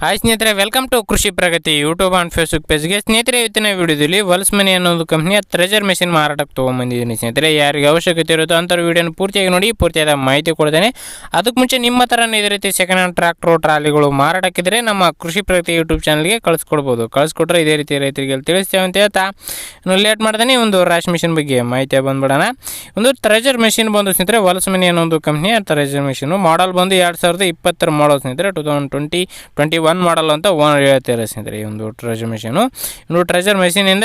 Hi ಸ್ನೇಹಿತರೆ welcome to Krishi Pragati YouTube and Facebook ಪೇಜ್ಗೆ ಸ್ನೇಹಿತರೆ, ಇವತ್ತಿನ ವಿಡಿಯೋದಲ್ಲಿ ವಲ್ಸ್ ಮನಿ ಅನ್ನೋದು ಕಂಪ್ನಿಯ ಟ್ರೆಜರ್ ಮೆಷಿನ್ ಮಾರಾಟಕ್ಕೆ ತೊಗೊಂಬಂದಿದ್ದೀನಿ ಸ್ನೇಹಿತರೆ. ಯಾರಿಗೆ ಅವಶ್ಯಕತೆ ಇರುತ್ತೋ ಅಂಥವ್ರು ವಿಡಿಯೋನ ಪೂರ್ತಿಯಾಗಿ ನೋಡಿ, ಪೂರ್ತಿಯಾದ ಮಾಹಿತಿ ಕೊಡ್ತೇನೆ. ಅದಕ್ಕೆ ಮುಂಚೆ ನಿಮ್ಮ ಥರ ಇದೇ ರೀತಿ ಸೆಕೆಂಡ್ ಹ್ಯಾಂಡ್ ಟ್ರ್ಯಾಕ್ಟ್ರು ಟ್ರಾಲಿಗಳು ಮಾರಾಟಕ್ಕಿದ್ರೆ ನಮ್ಮ ಕೃಷಿ ಪ್ರಗತಿ ಯೂಟ್ಯೂಬ್ ಚಾನಲ್ಗೆ ಕಳಿಸ್ಕೊಡ್ಬೋದು. ಕಳಿಸ್ಕೊಟ್ರೆ ಇದೇ ರೀತಿ ರೈತರಿಗೆ ತಿಳಿಸ್ತೇವೆ ಅಂತ ಹೇಳ್ತಾ. ಇನ್ನು ಲೇಟ್ ಮಾಡ್ದೇನೆ ಒಂದು ರಾಶ್ ಮಿಷಿನ್ ಬಗ್ಗೆ ಮಾಹಿತಿ ಬಂದ್ಬಿಡೋಣ. ಒಂದು ಟ್ರೆಜರ್ ಮೆಷಿನ್ ಬಂದು ಸ್ನೇಹಿತರೆ ವಲ್ಸ್ ಮನಿ ಅನ್ನೋ ಒಂದು ಕಂಪ್ನಿಯ ಟ್ರೆಜರ್ ಮೆಷಿನು ಮಾಡಲ್ ಬಂದು ಎರಡು ಸಾವಿರದ ಇಪ್ಪತ್ತರ ಮಾಡಲ್ ಸ್ನೇಹಿತರೆ two thousand twenty twenty one model ಅಂತ ಓನರ್ ಹೇಳ್ತಾರೆ ಸ್ನೇಹಿತರೆ, ಈ ಒಂದು ಟ್ರೆಜರ್ ಮೆಷಿನು ಇನ್ನು ಟ್ರೆಜರ್ ಮೆಷಿನಿಂದ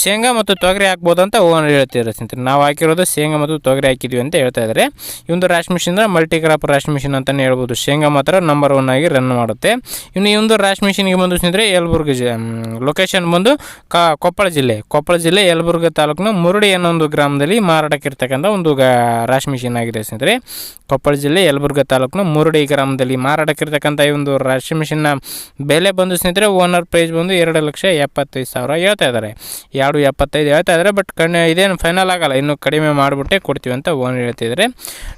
ಶೇಂಗಾ ಮತ್ತು ತೊಗರಿ ಹಾಕ್ಬೋದು ಅಂತ ಓನರ್ ಹೇಳ್ತಿದ್ದಾರೆ ಸ್ನೇಹಿತರೆ. ನಾವು ಹಾಕಿರೋದು ಶೇಂಗಾ ಮತ್ತು ತೊಗರಿ ಹಾಕಿದ್ವಿ ಅಂತ ಹೇಳ್ತಾ ಇದ್ದಾರೆ ಈ ಒಂದು ರಾಶ್ ಮಿಷಿನ್ ಮಲ್ಟಿ ಕ್ರಾಪ್ ರಾಶ್ ಮಿಷಿನ್ ಅಂತಲೇ ಹೇಳ್ಬೋದು. ಶೇಂಗಾ ಮಾತ್ರ ನಂಬರ್ ಒನ್ ಆಗಿ ರನ್ ಮಾಡುತ್ತೆ. ಇನ್ನು ಈ ಒಂದು ರಾಶ್ ಮಿಷಿನ್ಗೆ ಬಂದು ಸ್ನೇಹಿತರೆ, ಯಲಬುರ್ಗಿ ಲೊಕೇಶನ್ ಬಂದು ಕಾ, ಕೊಪ್ಪಳ ಜಿಲ್ಲೆ. ಕೊಪ್ಪಳ ಜಿಲ್ಲೆ ಯಲಬುರ್ಗಿ ತಾಲೂಕಿನ ಮುರುಡಿ ಅನ್ನೋ ಒಂದು ಗ್ರಾಮದಲ್ಲಿ ಮಾರಾಟಕ್ಕಿರ್ತಕ್ಕಂಥ ಒಂದು ಗಾ ರಾಶ್ ಮಿಷಿನ್ ಆಗಿದೆ ಸ್ನೇಹಿತರೆ. ಕೊಪ್ಪಳ ಜಿಲ್ಲೆ ಯಲಬುರ್ಗ ತಾಲೂಕಿನ ಮುರುಡಿ ಗ್ರಾಮದಲ್ಲಿ ಮಾರಾಟಕ್ಕಿರ್ತಕ್ಕಂಥ ಈ ಒಂದು ರಾಶಿ ಮಿಷಿನ್ನ ಬೆಲೆ ಬಂದು ಸ್ನೇಹಿತರೆ, ಓನರ್ ಪ್ರೈಸ್ ಬಂದು ಎರಡು ಲಕ್ಷ ಎಪ್ಪತ್ತೈದು ಸಾವಿರ ಹೇಳ್ತಾ ಇದ್ದಾರೆ. ಎರಡು ಎಪ್ಪತ್ತೈದು ಹೇಳ್ತಾ ಇದ್ದಾರೆ, ಬಟ್ ಕಣ್ಣು ಇದೇನು ಫೈನಲ್ ಆಗಲ್ಲ. ಇನ್ನೂ ಕಡಿಮೆ ಮಾಡಿಬಿಟ್ಟೆ ಕೊಡ್ತೀವಿ ಅಂತ ಓನರ್ ಹೇಳ್ತಿದ್ದಾರೆ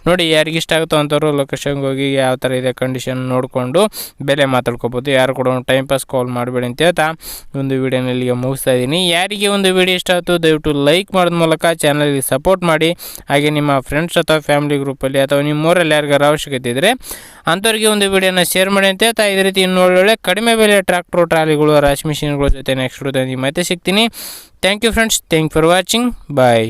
ನೋಡಿ, ಯಾರಿಗೆ ಇಷ್ಟ ಆಗುತ್ತೋ ಅಂಥವ್ರು ಲೊಕೇಶನ್ಗೆ ಹೋಗಿ ಯಾವ ಥರ ಇದೆ ಕಂಡೀಷನ್ ನೋಡಿಕೊಂಡು ಬೆಲೆ ಮಾತಾಡ್ಕೋಬೋದು. ಯಾರು ಕೂಡ ಟೈಮ್ ಪಾಸ್ ಕಾಲ್ ಮಾಡಬೇಡಿ ಅಂತ ಹೇಳ್ತಾ ಒಂದು ವಿಡಿಯೋನ ಇಲ್ಲಿಗೆ ಮುಗಿಸ್ತಾ ಇದ್ದೀನಿ. ಯಾರಿಗೆ ಒಂದು ವಿಡಿಯೋ ಇಷ್ಟ ಆಯಿತು, ದಯವಿಟ್ಟು ಲೈಕ್ ಮಾಡೋದ ಮೂಲಕ ಚಾನಲ್ಗೆ ಸಪೋರ್ಟ್ ಮಾಡಿ. ಹಾಗೆ ನಿಮ್ಮ ಫ್ರೆಂಡ್ಸ್ ಅಥವಾ ಫ್ಯಾಮಿಲಿ ಗ್ರೂಪಲ್ಲಿ ಅಥವಾ ನಿಮ್ಮ ಊರಲ್ಲಿ ಯಾರಿಗಾರು ಅವಶ್ಯಕತೆ ಇದ್ದರೆ ಅಂಥವ್ರಿಗೆ ಒಂದು ವಿಡಿಯೋನ ಶೇರ್ ಮಾಡಿ ಅಂತ ಹೇಳ್ತಾ ಇದೇ ರೀತಿ ಇನ್ನು ಒಳ್ಳೊಳ್ಳೆ ಕಡಿಮೆ ಬೆಲೆ ಟ್ರ್ಯಾಕ್ಟ್ರು ಟ್ರಾಲಿಗಳು ರಾಶಿ ಮಿಷಿನ್ಗಳ ಜೊತೆ ನೆಕ್ಸ್ಟ್ ಮತ್ತೆ ಸಿಗ್ತೀನಿ. Thank you friends thank for watching bye